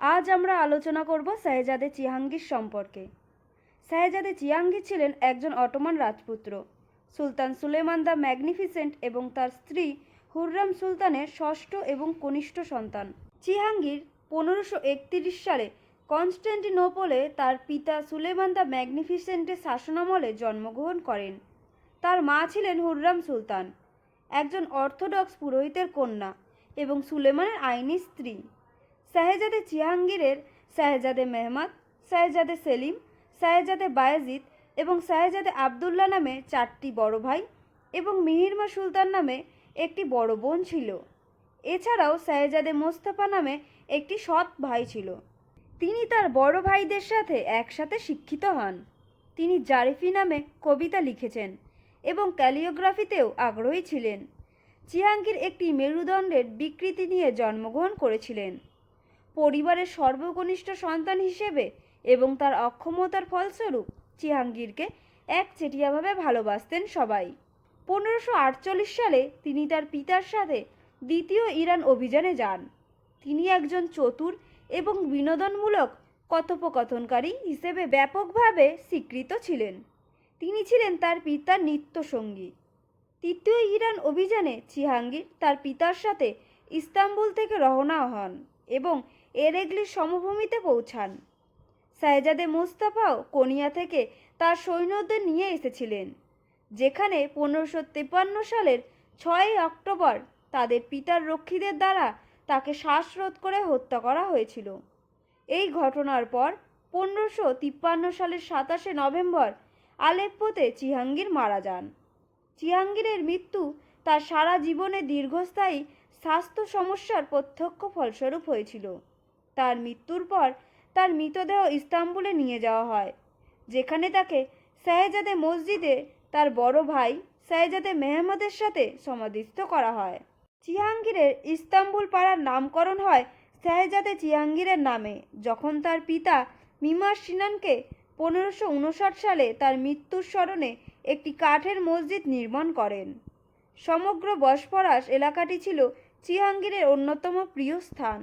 আজ আমরা আলোচনা করব শাহজাদে চিহাঙ্গীর সম্পর্কে। শাহজাদে চিহাঙ্গীর ছিলেন একজন অটোমান রাজপুত্র। সুলতান সুলেমান দ্য ম্যাগনিফিসেন্ট এবং তার স্ত্রী হুররাম সুলতানের ষষ্ঠ এবং কনিষ্ঠ সন্তান। চিহাঙ্গীর পনেরোশো একত্রিশ সালে কনস্ট্যান্টিনোপলে তার পিতা সুলেমান দ্য ম্যাগনিফিসেন্টের শাসনামলে জন্মগ্রহণ করেন। তার মা ছিলেন হুররাম সুলতান, একজন অর্থোডক্স পুরোহিতের কন্যা এবং সুলেমানের আইনি স্ত্রী। শাহজাদে চিহাঙ্গীরের শাহজাদে মেহমাদ শাহজাদে সেলিম শাহজাদে বায়েজিদ এবং শাহজাদে আবদুল্লাহ নামে চারটি বড় ভাই এবং মিহিরমা সুলতান নামে একটি বড় বোন ছিল। এছাড়াও শাহজাদে মোস্তফা নামে একটি সৎ ভাই ছিল। তিনি তার বড় ভাইদের সাথে একসাথে শিক্ষিত হন। তিনি জারিফি নামে কবিতা লিখেছেন এবং ক্যালিওগ্রাফিতেও আগ্রহী ছিলেন। চিহাঙ্গীর একটি মেরুদণ্ডের বিকৃতি নিয়ে জন্মগ্রহণ করেছিলেন। পরিবারের সর্বকনিষ্ঠ সন্তান হিসেবে এবং তার অক্ষমতার ফলস্বরূপ চিহাঙ্গীরকে একচেটিয়াভাবে ভালোবাসতেন সবাই। পনেরোশো আটচল্লিশ সালে তিনি তার পিতার সাথে দ্বিতীয় ইরান অভিযানে যান। তিনি একজন চতুর এবং বিনোদনমূলক কথোপকথনকারী হিসেবে ব্যাপকভাবে স্বীকৃত ছিলেন। তিনি ছিলেন তার পিতার নিত্যসঙ্গী। তৃতীয় ইরান অভিযানে চিহাঙ্গীর তার পিতার সাথে ইস্তাম্বুল থেকে রওনা হন এবং এরেগলির সমভূমিতে পৌঁছান। শাহজাদে মুস্তাফাও কোনিয়া থেকে তার সৈন্যদের নিয়ে এসেছিলেন, যেখানে পনেরোশো তেপান্ন সালের ছয়ই অক্টোবর তাদের পিতার রক্ষীদের দ্বারা তাকে শ্বাসরোধ করে হত্যা করা হয়েছিল। এই ঘটনার পর পনেরোশো তিপ্পান্ন সালের সাতাশে নভেম্বর আলেপ্পোতে চিহাঙ্গীর মারা যান। চিহাঙ্গীরের মৃত্যু তার সারা জীবনে দীর্ঘস্থায়ী স্বাস্থ্য সমস্যার প্রত্যক্ষ ফলস্বরূপ হয়েছিল। তার মৃত্যুর পর তার মৃতদেহ ইস্তাম্বুলে নিয়ে যাওয়া হয়, যেখানে তাকে শাহজাদে মসজিদে তার বড় ভাই শাহজাদে মেহমদের সাথে সমাধিস্থ করা হয়। চিহাঙ্গীরের ইস্তাম্বুল পাড়ার নামকরণ হয় শাহজাদে চিহাঙ্গীরের নামে, যখন তার পিতা মিমার সিনানকে পনেরোশো সালে তার মৃত্যুর স্মরণে একটি কাঠের মসজিদ নির্মাণ করেন। সমগ্র বসফরাস এলাকাটি ছিল চিহাঙ্গীরের অন্যতম প্রিয় স্থান।